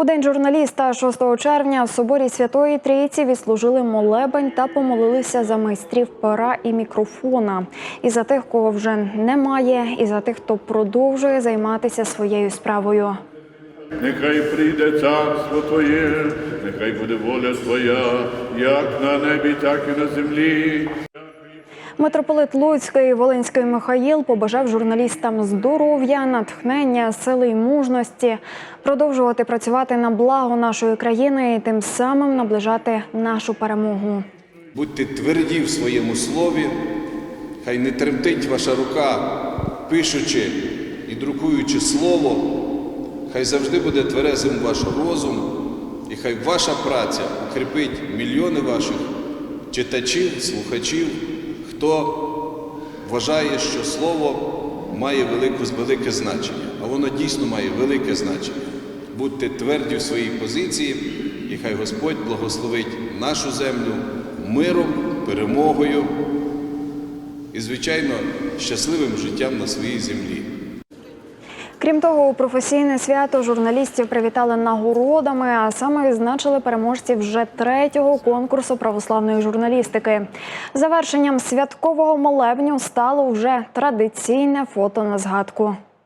У день журналіста 6 червня в соборі Святої Трійці відслужили молебень та помолилися за майстрів пера і мікрофона. І за тих, кого вже немає, і за тих, хто продовжує займатися своєю справою. Нехай прийде царство Твоє, нехай буде воля Твоя, як на небі, так і на землі. Митрополит Луцький Волинський Михаїл побажав журналістам здоров'я, натхнення, сили й мужності, продовжувати працювати на благо нашої країни і тим самим наближати нашу перемогу. Будьте тверді в своєму слові, хай не тремтить ваша рука, пишучи і друкуючи слово, хай завжди буде тверезим ваш розум, і хай ваша праця укріпить мільйони ваших читачів, слухачів, хто вважає, що слово має велике, велике значення, а воно дійсно має велике значення. Будьте тверді в своїй позиції, і хай Господь благословить нашу землю миром, перемогою і, звичайно, щасливим життям на своїй землі. Крім того, у професійне свято журналістів привітали нагородами, а саме відзначили переможців вже третього конкурсу православної журналістики. Завершенням святкового молебню стало вже традиційне фото на згадку.